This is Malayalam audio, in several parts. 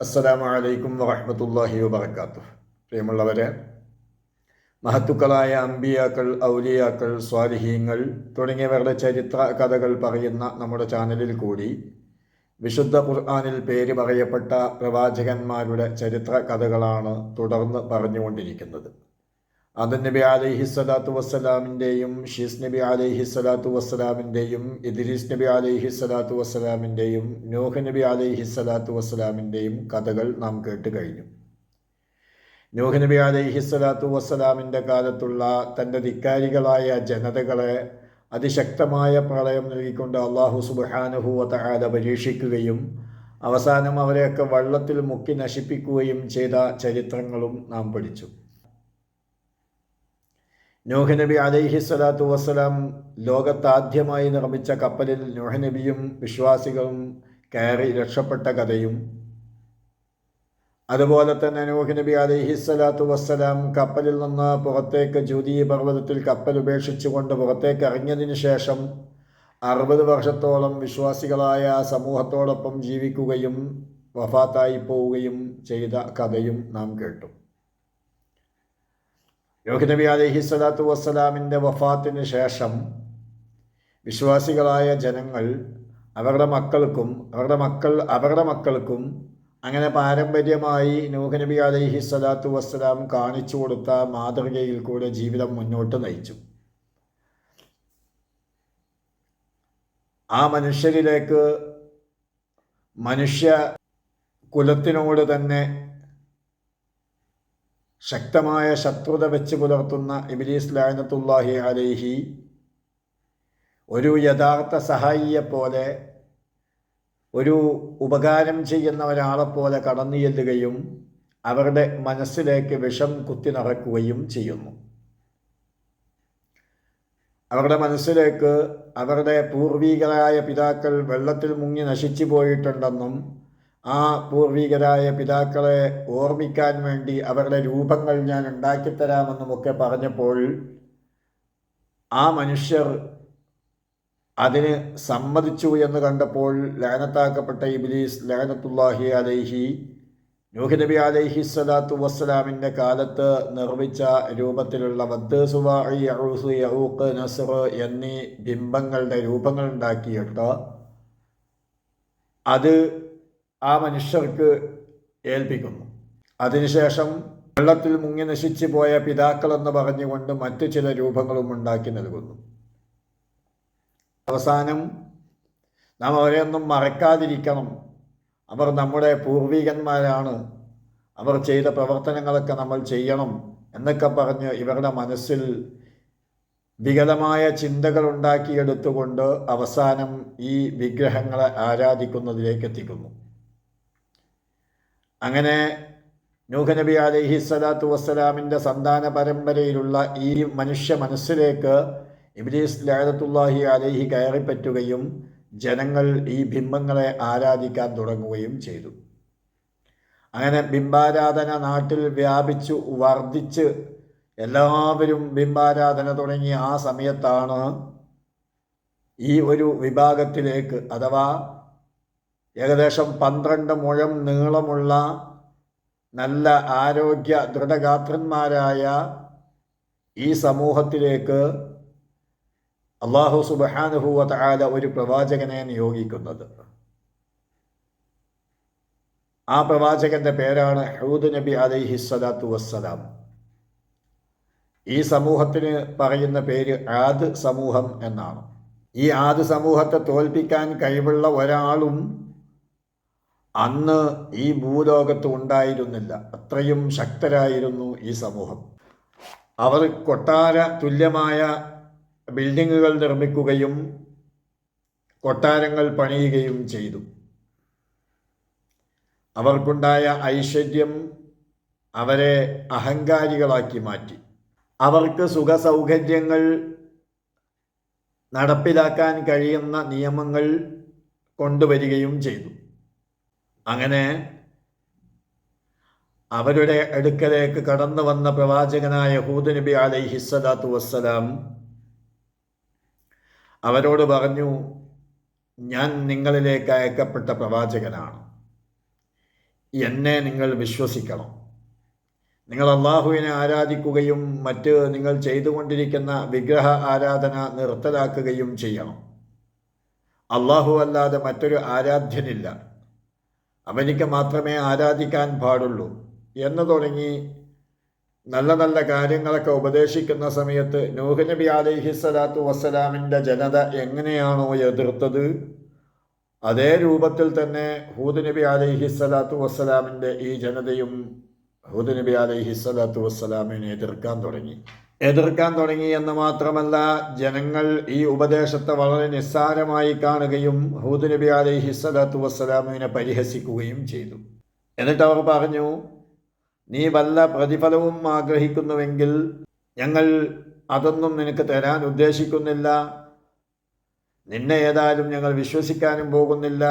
അസ്സലാമു അലൈക്കും വറഹ്മത്തുള്ളാഹി വബറകാതുഹു. പ്രിയമുള്ളവരെ മഹത്തുക്കളായ അമ്പിയാക്കൾ ഔലിയാക്കൾ സ്വാലിഹീങ്ങൾ തുടങ്ങിയവരുടെ ചരിത്ര കഥകൾ പറയുന്ന നമ്മുടെ ചാനലിൽ കൂടി വിശുദ്ധ ഖുർആാനിൽ പേര് പറയപ്പെട്ട പ്രവാചകന്മാരുടെ ചരിത്ര കഥകളാണ് തുടർന്ന് പറഞ്ഞുകൊണ്ടിരിക്കുന്നത്. ആദം നബി അലൈഹി സ്വലാത്തു വസ്സലാമിന്റെയും ഷീസ് നബി അലൈഹി സ്വലാത്തു വസ്സലാമിന്റെയും ഇദ്രീസ് നബി അലൈഹി സ്വലാത്തു വസ്സലാമിന്റെയും നൂഹ് നബി അലൈഹി സ്വലാത്തു വസ്സലാമിന്റെയും കഥകൾ നാം കേട്ട് കഴിഞ്ഞു. നൂഹ് നബി അലൈഹി സ്വലാത്തു വസ്സലാമിന്റെ കാലത്തുള്ള തന്റെ ധിക്കാരികളായ ജനതകളെ അതിശക്തമായ പ്രളയം നൽകിക്കൊണ്ട് അള്ളാഹു സുബാനുഹൂവത്ത പരീക്ഷിക്കുകയും അവസാനം അവരെയൊക്കെ വള്ളത്തിൽ മുക്കി നശിപ്പിക്കുകയും ചെയ്ത ചരിത്രങ്ങളും നാം പഠിച്ചു. നൂഹ് നബി അലൈഹി സ്വലാത്തു വസ്സലാം ലോകത്താദ്യമായി നിർമ്മിച്ച കപ്പലിൽ നൂഹ് നബിയും വിശ്വാസികളും കയറി രക്ഷപ്പെട്ട കഥയും. അതുപോലെ തന്നെ നൂഹ് നബി അലൈഹി സ്വലാത്തു വസ്സലാം കപ്പലിൽ നിന്ന് പുറത്തേക്ക് ജ്യോതി പർവതത്തിൽ കപ്പൽ ഉപേക്ഷിച്ചുകൊണ്ട് പുറത്തേക്ക് ഇറങ്ങിയതിനു ശേഷം അറുപത് വർഷത്തോളം വിശ്വാസികളായ സമൂഹത്തോടൊപ്പം ജീവിക്കുകയും വഫാത്തായി പോവുകയും ചെയ്ത കഥയും നാം കേട്ടു. യോഹ് നബി അലൈഹി സ്വലാത്തു വസ്സലാമിന്റെ വഫാത്തിന് ശേഷം വിശ്വാസികളായ ജനങ്ങൾ അവരുടെ മക്കൾക്കും അവരുടെ മക്കൾ അവരുടെ മക്കൾക്കും അങ്ങനെ പാരമ്പര്യമായി നൂഹ് നബി അലൈഹി സ്വലാത്തു വസ്സലാം കാണിച്ചു കൊടുത്ത മാതൃകയിൽ കൂടെ ജീവിതം മുന്നോട്ട് നയിച്ചു. ആ മനുഷ്യരിലേക്ക് മനുഷ്യ കുലത്തിനോട് തന്നെ ശക്തമായ ശത്രുത വെച്ച് പുലർത്തുന്ന ഇബിലീസ് ലാനത്തുല്ലാഹി അലൈഹി ഒരു യഥാർത്ഥ സഹായിയെപ്പോലെ ഒരു ഉപകാരം ചെയ്യുന്ന ഒരാളെപ്പോലെ കടന്നു ചെല്ലുകയും അവരുടെ മനസ്സിലേക്ക് വിഷം കുത്തി നിറക്കുകയും ചെയ്യുന്നു. അവരുടെ മനസ്സിലേക്ക് അവരുടെ പൂർവികരായ പിതാക്കൾ വെള്ളത്തിൽ മുങ്ങി നശിച്ചു പോയിട്ടുണ്ടെന്നും ആ പൂർവികരായ പിതാക്കളെ ഓർമ്മിക്കാൻ വേണ്ടി അവരുടെ രൂപങ്ങൾ ഞാൻ ഉണ്ടാക്കിത്തരാമെന്നുമൊക്കെ പറഞ്ഞപ്പോൾ ആ മനുഷ്യർ അതിന് സമ്മതിച്ചു എന്ന് കണ്ടപ്പോൾ ലാനത്താക്കപ്പെട്ട ഇബിലീസ് ലാനത്തുല്ലാഹി അലൈഹി നൂഹ് നബി അലൈഹി സ്വലാത്തു വസ്സലാമിന്റെ കാലത്ത് നിർമ്മിച്ച രൂപത്തിലുള്ള വദ് സുവാഹി യഹൂസ് യഹൂക്ക് നസർ എന്നീ ബിംബങ്ങളുടെ രൂപങ്ങൾ ഉണ്ടാക്കിയിട്ട് അത് ആ മനുഷ്യർക്ക് ഏൽപ്പിക്കുന്നു. അതിനുശേഷം വെള്ളത്തിൽ മുങ്ങി നശിച്ചു പോയ പിതാക്കളെന്ന് പറഞ്ഞുകൊണ്ട് മറ്റു ചില രൂപങ്ങളും ഉണ്ടാക്കി നൽകുന്നു. അവസാനം നാം അവരെയൊന്നും മറക്കാതിരിക്കണം. അവർ നമ്മുടെ പൂർവികന്മാരാണ്. അവർ ചെയ്ത പ്രവർത്തനങ്ങളൊക്കെ നമ്മൾ ചെയ്യണം എന്നൊക്കെ പറഞ്ഞ് ഇവരുടെ മനസ്സിൽ വികലമായ ചിന്തകൾ ഉണ്ടാക്കിയെടുത്തുകൊണ്ട് അവസാനം ഈ വിഗ്രഹങ്ങളെ ആരാധിക്കുന്നതിലേക്ക് എത്തിക്കുന്നു. അങ്ങനെ നൂഹ് നബി അലൈഹി സ്വലാത്തു വസ്സലാമിന്റെ സന്താന പരമ്പരയിലുള്ള ഈ മനുഷ്യ മനസ്സിലേക്ക് ഇബ്ലീസ് ലാലത്തുല്ലാഹി അലൈഹി കയറിപ്പറ്റുകയും ജനങ്ങൾ ഈ ബിംബങ്ങളെ ആരാധിക്കാൻ തുടങ്ങുകയും ചെയ്തു. അങ്ങനെ ബിംബാരാധന നാട്ടിൽ വ്യാപിച്ചു വർദ്ധിച്ച് എല്ലാവരും ബിംബാരാധന തുടങ്ങിയ ആ സമയത്താണ് ഈ ഒരു വിഭാഗത്തിലേക്ക് അഥവാ ഏകദേശം പന്ത്രണ്ട് മുഴം നീളമുള്ള നല്ല ആരോഗ്യ ദൃഢഗാത്രന്മാരായ ഈ സമൂഹത്തിലേക്ക് അള്ളാഹു സുബാനുഹൂവത്ത ആല ഒരു പ്രവാചകനെ നിയോഗിക്കുന്നത്. ആ പ്രവാചകന്റെ പേരാണ് ഹൂദ് നബി അലൈഹി സ്വലാത്തു വസ്സലാം. ഈ സമൂഹത്തിന് പറയുന്ന പേര് ആദ് സമൂഹം എന്നാണ്. ഈ ആദ് സമൂഹത്തെ തോൽപ്പിക്കാൻ കഴിവുള്ള ഒരാളും അന്ന് ഈ ഭൂലോകത്ത് ഉണ്ടായിരുന്നില്ല. അത്രയും ശക്തരായിരുന്നു ഈ സമൂഹം. അവർ കൊട്ടാര തുല്യമായ ബിൽഡിങ്ങുകൾ നിർമ്മിക്കുകയും കൊട്ടാരങ്ങൾ പണിയുകയും ചെയ്തു. അവർക്കുണ്ടായ ഐശ്വര്യം അവരെ അഹങ്കാരികളാക്കി മാറ്റി. അവർക്ക് സുഖസൗകര്യങ്ങൾ നടപ്പിലാക്കാൻ കഴിയുന്ന നിയമങ്ങൾ കൊണ്ടുവരികയും ചെയ്തു. അങ്ങനെ അവരുടെ അടുക്കലേക്ക് കടന്നു വന്ന പ്രവാചകനായ ഹൂദ് നബി അലൈഹി സ്വലാത്തു വസ്സലാം അവരോട് പറഞ്ഞു ഞാൻ നിങ്ങളിലേക്ക് അയക്കപ്പെട്ട പ്രവാചകനാണ്. എന്നെ നിങ്ങൾ വിശ്വസിക്കണം. നിങ്ങൾ അള്ളാഹുവിനെ ആരാധിക്കുകയും മറ്റ് നിങ്ങൾ ചെയ്തുകൊണ്ടിരിക്കുന്ന വിഗ്രഹ ആരാധന നിർത്തലാക്കുകയും ചെയ്യണം. അള്ളാഹു അല്ലാതെ മറ്റൊരു ആരാധ്യനില്ല. അവനിക്ക് മാത്രമേ ആരാധിക്കാൻ പാടുള്ളൂ എന്ന് തുടങ്ങി നല്ല നല്ല കാര്യങ്ങളൊക്കെ ഉപദേശിക്കുന്ന സമയത്ത് നൂഹ് നബി അലൈഹി സ്വലാത്തു വസ്സലാമിന്റെ ജനത എങ്ങനെയാണോ എതിർത്തത്? അതേ രൂപത്തിൽ തന്നെ ഹൂദ് നബി അലൈഹി സ്വലാത്തു വസ്സലാമിന്റെ ഈ ജനതയും ഹൂദ് നബി അലൈഹി സ്വലാത്തു വസ്സലാമിനെ എതിർക്കാൻ തുടങ്ങി. എതിർക്കാൻ തുടങ്ങി എന്ന് മാത്രമല്ല ജനങ്ങൾ ഈ ഉപദേശത്തെ വളരെ നിസ്സാരമായി കാണുകയും ഹൂദ് നബി അലൈഹി സ്വലാത്തു വസ്സലാമിനെ പരിഹസിക്കുകയും ചെയ്തു. എന്നിട്ട് അവർ പറഞ്ഞു നീ വല്ല പ്രതിഫലവും ആഗ്രഹിക്കുന്നുവെങ്കിൽ ഞങ്ങൾ അതൊന്നും നിനക്ക് തരാൻ ഉദ്ദേശിക്കുന്നില്ല. നിന്നെ ഏതായാലും ഞങ്ങൾ വിശ്വസിക്കാനും പോകുന്നില്ല.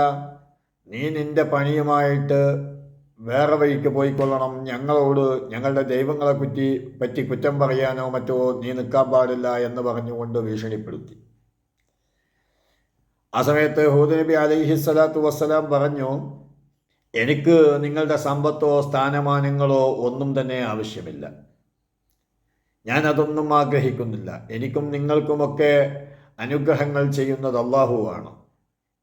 നീ നിന്റെ പണിയുമായിട്ട് വേറെ വഴിക്ക് പോയിക്കൊള്ളണം. ഞങ്ങളോട് ഞങ്ങളുടെ ദൈവങ്ങളെ കുറ്റി പറ്റി കുറ്റം പറയാനോ മറ്റോ നീ നിൽക്കാൻ പാടില്ല എന്ന് പറഞ്ഞുകൊണ്ട് ഭീഷണിപ്പെടുത്തി. ആ സമയത്ത് ഹൂദ് നബി അലൈഹി സ്വലാത്തു വസ്സലാം പറഞ്ഞു എനിക്ക് നിങ്ങളുടെ സമ്പത്തോ സ്ഥാനമാനങ്ങളോ ഒന്നും തന്നെ ആവശ്യമില്ല. ഞാൻ അതൊന്നും ആഗ്രഹിക്കുന്നില്ല. എനിക്കും നിങ്ങൾക്കുമൊക്കെ അനുഗ്രഹങ്ങൾ ചെയ്യുന്നത് അള്ളാഹുവാണ്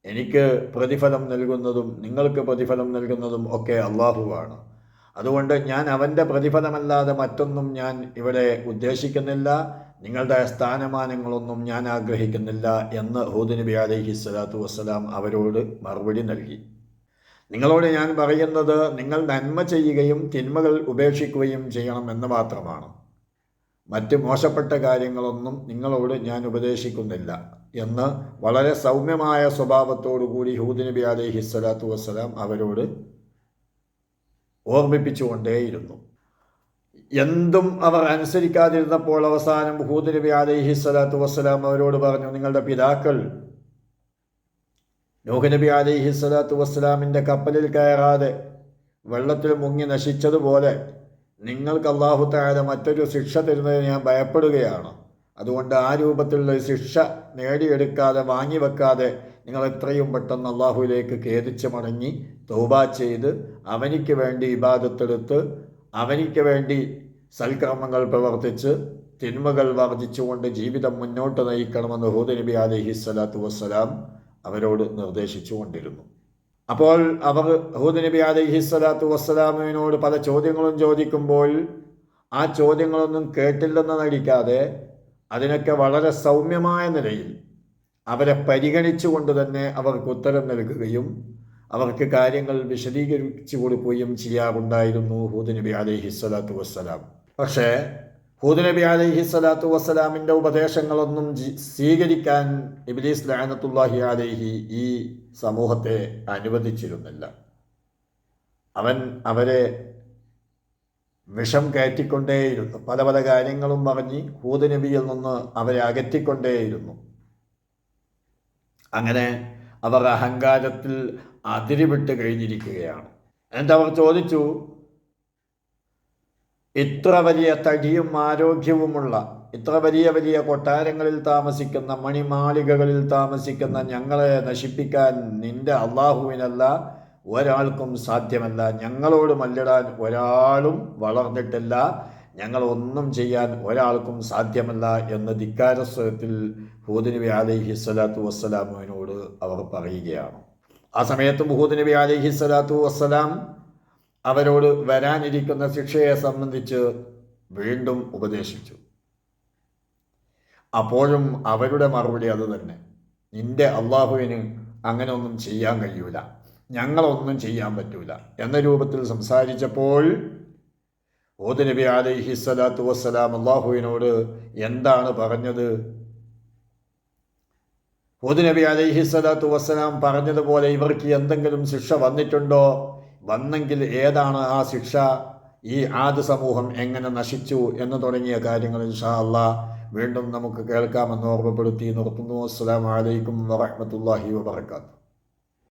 എനിക്ക് പ്രതിഫലം നൽകുന്നതും നിങ്ങൾക്ക് പ്രതിഫലം നൽകുന്നതും ഒക്കെ അള്ളാഹുവാണ് അതുകൊണ്ട് ഞാൻ അവന്റെ പ്രതിഫലമല്ലാതെ മറ്റൊന്നും ഞാൻ ഇവിടെ ഉദ്ദേശിക്കുന്നില്ല. നിങ്ങളുടെ സ്ഥാനമാനങ്ങളൊന്നും ഞാൻ ആഗ്രഹിക്കുന്നില്ല എന്ന് ഹൂദ് നബി അലൈഹി സ്വലാത്തു വസ്സലാം അവരോട് മറുപടി നൽകി. നിങ്ങളോട് ഞാൻ പറയുന്നത് നിങ്ങൾ നന്മ ചെയ്യുകയും തിന്മകൾ ഉപേക്ഷിക്കുകയും ചെയ്യണം എന്ന് മാത്രമാണ്. മറ്റ് മോശപ്പെട്ട കാര്യങ്ങളൊന്നും നിങ്ങളോട് ഞാൻ ഉപദേശിക്കുന്നില്ല. എന്ന് വളരെ സൗമ്യമായ സ്വഭാവത്തോടു കൂടി ഹൂദ് നബി അലൈഹി സ്വലാത്തു വസ്സലാം അവരോട് ഓർമ്മിപ്പിച്ചുകൊണ്ടേയിരുന്നു. എന്തും അവർ അനുസരിക്കാതിരുന്നപ്പോൾ അവസാനം ഹൂദ് നബി അലൈഹി സ്വലാത്തു വസ്സലാം അവരോട് പറഞ്ഞു നിങ്ങളുടെ പിതാക്കൾ നോഹ് നബി അലൈഹി സ്വലാത്തു വസ്സലാമിന്റെ കപ്പലിൽ കയറാതെ വെള്ളത്തിൽ മുങ്ങി നശിച്ചതുപോലെ നിങ്ങൾക്ക് അള്ളാഹു താഴെ മറ്റൊരു ശിക്ഷ തരുന്നതിന് ഞാൻ ഭയപ്പെടുകയാണ്. അതുകൊണ്ട് ആ രൂപത്തിലുള്ള ശിക്ഷ നേടിയെടുക്കാതെ വാങ്ങിവെക്കാതെ നിങ്ങൾ എത്രയും പെട്ടെന്ന് അള്ളാഹുവിലേക്ക് ഖേദിച്ച് മടങ്ങി തൗബ ചെയ്ത് അവനിക്ക് വേണ്ടി ഇബാദത്തെടുത്ത് അവനിക്ക് വേണ്ടി സൽക്രമങ്ങൾ പ്രവർത്തിച്ച് തിന്മകൾ വർജിച്ചുകൊണ്ട് ജീവിതം മുന്നോട്ട് നയിക്കണമെന്ന് ഹൂദ് നബി അലഹി സ്വലാത്തു വസ്സലാം അവരോട് നിർദ്ദേശിച്ചു കൊണ്ടിരുന്നു അപ്പോൾ അവർ ഹൂദ് നബി അലഹി സ്വലാത്തു വസ്സലാമിനോട് പല ചോദ്യങ്ങളും ചോദിക്കുമ്പോൾ ആ ചോദ്യങ്ങളൊന്നും കേട്ടില്ലെന്ന് നടിക്കാതെ അതിനൊക്കെ വളരെ സൗമ്യമായ നിലയിൽ അവരെ പരിഗണിച്ചുകൊണ്ട് തന്നെ അവർക്ക് ഉത്തരം നൽകുകയും അവർക്ക് കാര്യങ്ങൾ വിശദീകരിച്ചു കൊടുക്കുകയും ചെയ്യാറുണ്ടായിരുന്നു ഹൂദ് നബി അലൈഹി സ്വലാത്തു വസ്സലാം. പക്ഷേ ഹൂദ് നബി അലൈഹി സ്വലാത്തു വസ്സലാമിന്റെ ഉപദേശങ്ങളൊന്നും സ്വീകരിക്കാൻ ഇബ്ലീസ് ലാനത്തുല്ലാഹി അലൈഹി ഈ സമൂഹത്തെ അനുവദിച്ചിരുന്നില്ല. അവൻ അവരെ വിഷം കയറ്റിക്കൊണ്ടേയിരുന്നു. പല പല കാര്യങ്ങളും പറഞ്ഞ് ഹൂദ് നിന്ന് അവരെ അകറ്റിക്കൊണ്ടേയിരുന്നു. അങ്ങനെ അവർ അഹങ്കാരത്തിൽ അതിരിവിട്ട് കഴിഞ്ഞിരിക്കുകയാണ്. എന്നിട്ട് അവർ ചോദിച്ചു ഇത്ര വലിയ തടിയും ആരോഗ്യവുമുള്ള ഇത്ര വലിയ വലിയ കൊട്ടാരങ്ങളിൽ താമസിക്കുന്ന മണിമാളികകളിൽ താമസിക്കുന്ന ഞങ്ങളെ നശിപ്പിക്കാൻ നിന്റെ അള്ളാഹുവിനല്ല ഒരാൾക്കും സാധ്യമല്ല. ഞങ്ങളോട് മല്ലിടാൻ ഒരാളും വളർന്നിട്ടില്ല. ഞങ്ങൾ ഒന്നും ചെയ്യാൻ ഒരാൾക്കും സാധ്യമല്ല എന്ന് ധിക്കാരസ്വരത്തിൽ ഹൂദ് അലൈഹി സ്വലാത്തു വസ്സലാമുവിനോട് അവർ പറയുകയാണ്. ആ സമയത്ത് ഹൂദ് നബി അലൈഹി സ്വലാത്തു വസ്സലാം അവരോട് വരാനിരിക്കുന്ന ശിക്ഷയെ സംബന്ധിച്ച് വീണ്ടും ഉപദേശിച്ചു. അപ്പോഴും അവരുടെ മറുപടി അത് തന്നെ. നിന്റെ അള്ളാഹുവിന് അങ്ങനെ ഒന്നും ചെയ്യാൻ കഴിയൂല. ഞങ്ങളൊന്നും ചെയ്യാൻ പറ്റൂല എന്ന രൂപത്തിൽ സംസാരിച്ചപ്പോൾ ഓത് നബി അലൈഹി സ്വലാത്തു വസ്സലാം അള്ളാഹുവിനോട് എന്താണ് പറഞ്ഞത്? ഓത് നബി അലൈഹി സ്വലാത്തു വസ്സലാം പറഞ്ഞതുപോലെ ഇവർക്ക് എന്തെങ്കിലും ശിക്ഷ വന്നിട്ടുണ്ടോ? വന്നെങ്കിൽ ഏതാണ് ആ ശിക്ഷ? ഈ ആദ് സമൂഹം എങ്ങനെ നശിച്ചു എന്ന് തുടങ്ങിയ കാര്യങ്ങൾ ഇൻഷാ അള്ളാ വീണ്ടും നമുക്ക് കേൾക്കാമെന്ന് ഓർമ്മപ്പെടുത്തി നിർത്തുന്നു. അസ്സാം വലൈക്കും വാഹമത്തല്ലാഹി വാബർക്കാത്തു